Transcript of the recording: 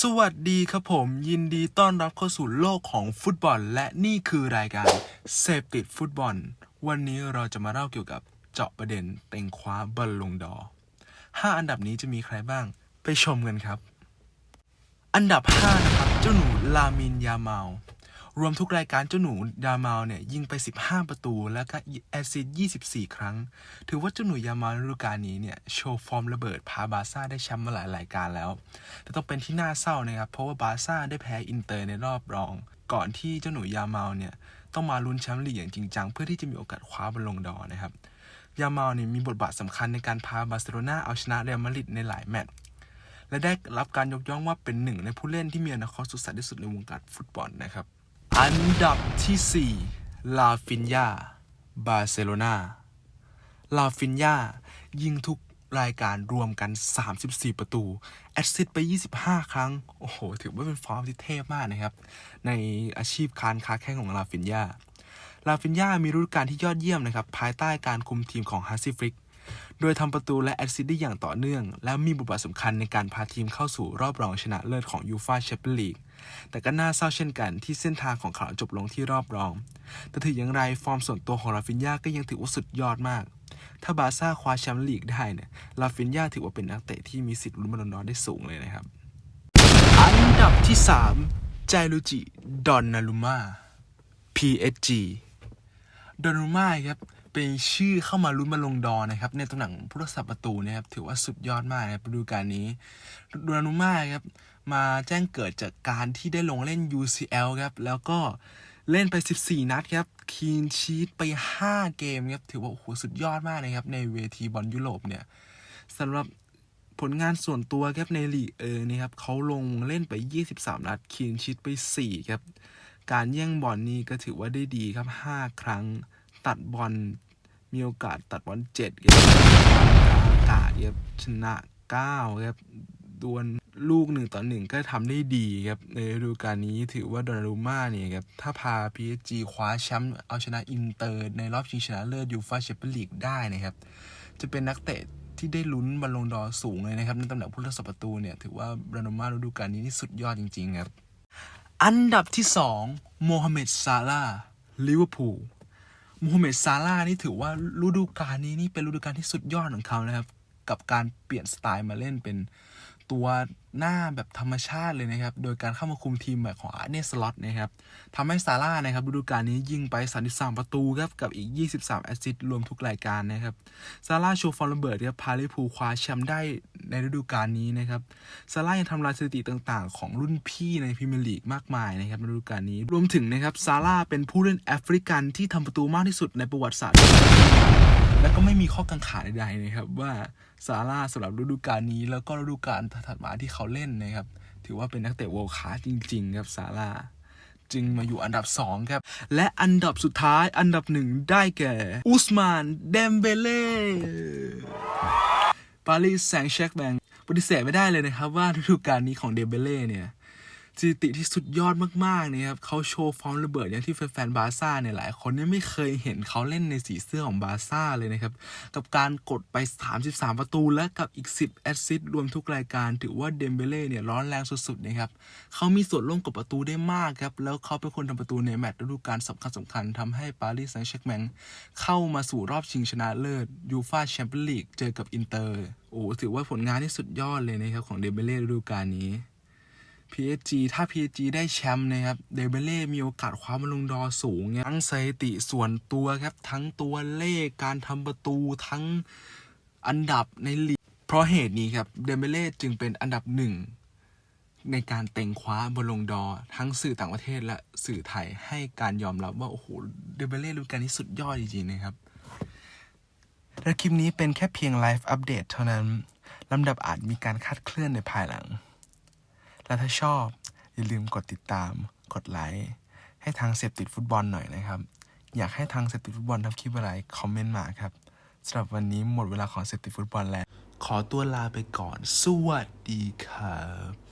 สวัสดีครับผมยินดีต้อนรับเข้าสู่โลกของฟุตบอล และนี่คือรายการเสพติดฟุตบอล วันนี้เราจะมาเล่าเกี่ยวกับเจาะประเด็นเต็งคว้าบอลลงดอห้าอันดับนี้จะมีใครบ้างไปชมกันครับ อันดับ 5 นะครับ เจ้าหนูลามินยาเมา รวมทุกรายการเจ้าหนูยามาลเนี่ยยิงไป 15 ประตูแล้วก็แอซิส24 ครั้ง ถือว่าเจ้าหนูยามาลฤดูกาลนี้เนี่ยโชว์ฟอร์มระเบิดพาบาร์ซ่าได้แชมป์มาหลายรายการแล้ว แต่ต้องเป็นที่น่าเศร้านะครับ เพราะว่าบาร์ซ่าได้แพ้อินเตอร์ในรอบรอง ก่อนที่เจ้าหนูยามาลเนี่ยต้องมาลุ้นแชมป์ลีกอย่างจริงจังเพื่อที่จะมีโอกาสคว้าบอลลงดอนะครับยามาลเนี่ยมีบทบาทสำคัญในการพาบาร์เซโลนาเอาชนะเรอัลมาดริดในหลายแมตช์และได้รับการยกย่องว่าเป็นหนึ่งในผู้เล่นที่มีอนาคตสุดใสที่สุดในวงการฟุตบอลนะครับ อันดับที่ 4 ลาฟินยาบาร์เซโลนาลาฟินยายิงทุกรายการรวมกัน 34 ประตู แอสซิสไป 25 ครั้ง โอ้โห ถือว่าเป็นฟอร์มที่เทพมากนะครับ ในอาชีพคานค้าแข้งของลาฟินยาลาฟินยามีฤดูกาลที่ยอดเยี่ยมนะครับ ภายใต้การคุมทีมของฮาซิฟริก โดยทำประตูและแอสซิสต์ได้อย่างต่อเนื่อง และมีบทบาทสำคัญในการพาทีมเข้าสู่รอบรองชนะเลิศของยูฟาแชมเปี้ยนลีก แต่ก็น่าเศร้าเช่นกันที่เส้นทางของเขาจบลงที่รอบรอง แต่ถืออย่างไรฟอร์มส่วนตัวของลาฟินยาก็ยังถือว่าสุดยอดมาก ถ้าบาซ่าคว้าแชมป์ลีกได้เนี่ยลาฟินยาถือว่าเป็นนักเตะที่มีสิทธิ์ลุ้นบอลลอนได้สูงเลยนะครับ อันดับที่3ใจลูจิ ดอนนารุมา PSG ดอนนารุมาครับ เปชื่อเข้ามาลุ้นบอลลงดอ์นะครับ ในตำแหน่งผู้รักษาประตูนะครับถือว่าสุดยอดมากนะครับฤดูกาลนี้ดอนนารุมาครับมาแจ้งเกิดจากการที่ได้ลงเล่น UCL ครับแล้วก็เล่นไป 14 นัดครับคีนชีตไป 5 เกมครับถือว่าโอ้โหสุดยอดมากนะครับ ในเวทีบอลยุโรปเนี่ยสำหรับผลงานส่วนตัวครับในลีเออนี่ครับเขาลงเล่นไป 23 นัดคีนชีตไป 4 ครับ การแย่งบอลนี่ก็ถือว่าได้ดีครับ 5 ครั้ง ตัดบอลมีโอกาสตัดบอล7ครับอากาศครับชนะ9ครับดวลลูกหนึ่งต่อหนึ่งก็ทำได้ดีครับ ในฤดูกาลนี้ถือว่าดอนารุม่าเนี่ยครับ ถ้าพา PSG คว้าแชมป์เอาชนะอินเตอร์ ในรอบชิงชนะเลิศยูฟ่าแชมเปี้ยนลีกได้นะครับ จะเป็นนักเตะที่ได้ลุ้นบอลลงดอสูงเลยนะครับ ในตำแหน่งผู้รักษาประตูเนี่ยถือว่าดอนารุม่าฤดูกาลนี้นี่สุดยอดจริง ๆ ครับ อันดับที่สองโมฮัมเหม็ดซาลาลิเวอร์พูล มูฮัมเหม็ดซาลาห์นี่ถือว่าฤดูกาลนี้นี่เป็นฤดูกาลที่สุดยอดของเขานะครับ กับการเปลี่ยนสไตล์มาเล่นเป็น ตัวหน้าแบบธรรมชาติเลยนะครับ โดยการเข้ามาคุมทีมแบบของอาร์เนสล็อตนะครับทำให้ซาร่านะครับฤดูกาลนี้ยิงไป 33 ประตูครับกับอีก 23 แอสซิสต์รวมทุกรายการนะครับซาร่าโชว์ฟอร์มระเบิดครับพาลิพูคว้าแชมป์ได้ในฤดูกาลนี้นะครับซาร่ายังทำลายสถิติต่างๆ ของรุ่นพี่ในพรีเมียร์ลีกมากมายนะครับในฤดูกาลนี้ รวมถึงนะครับซาร่าเป็นผู้เล่นแอฟริกันที่ทำประตูมากที่สุดในประวัติศาสตร์ และก็ไม่มีข้อกังขาใดๆนะครับว่าซาร่าสำหรับฤดูกาลนี้ แล้วก็ฤดูกาลถัดมาที่เขาเล่นนะครับ ถือว่าเป็นนักเตะโวลคาสจริง ๆ ครับซาร่าจึงมาอยู่อันดับ 2 ครับ และอันดับสุดท้ายอันดับหนึ่งได้แก่ อุสมานเดมเบเล่ปารีสแซงต์แชร์กแบงปฏิเสธไม่ได้เลยนะครับว่าฤดูกาลนี้ของเดมเบเล่เนี่ย สถิติที่สุดยอดมากๆเนี่ยครับเขาโชว์ฟอร์มระเบิดอย่างที่แฟนๆบาซ่าเนี่ยหลายคนเนี่ยไม่เคยเห็นเขาเล่นในสีเสื้อของบาซ่าเลยนะครับ กับการกดไป 33 ประตูและกับอีก 10 แอสซิสต์รวมทุกรายการ ถือว่าเดมเบเล่เนี่ยร้อนแรงสุดๆนะครับเขามีส่วนร่วมกับประตูได้มากครับ แล้วเขาเป็นคนทำประตูในแมตช์ฤดูกาลสำคัญสำคัญๆทำให้ปารีสแซงต์แชร์แมงเข้ามาสู่รอบชิงชนะเลิศยูฟาแชมเปี้ยนลีกเจอกับอินเตอร์โอ้ถือว่าผลงานที่สุดยอดเลยนะครับของเดมเบเล่ฤดูกาลนี้ PSG ถ้า PSG ได้แชมป์นะครับ เดเบเล่มีโอกาสคว้าบอลลงดอร์สูงเนี่ยทั้งสถิติส่วนตัวครับ ทั้งตัวเลขการทำประตูทั้งอันดับในลีก เพราะเหตุนี้ครับ เดเบเล่จึงเป็นอันดับหนึ่งในการเต็งคว้าบอลลงดอร์ทั้งสื่อต่างประเทศและสื่อไทยให้การยอมรับว่า โอ้โห เดเบเล่ฤดูกาลนี้สุดยอดจริงๆนะครับ และคลิปนี้เป็นแค่เพียงไลฟ์อัปเดตเท่านั้น ลำดับอาจมีการคาดเคลื่อนในภายหลัง และถ้าชอบ อย่าลืมกดติดตาม กดไลค์ให้ทางเสพติดฟุตบอลหน่อยนะครับ อยากให้ทางเสพติดฟุตบอลทำคลิปอะไรคอมเมนต์มาครับสำหรับวันนี้หมดเวลาของเสพติดฟุตบอลแล้ว ขอตัวลาไปก่อน สวัสดีครับ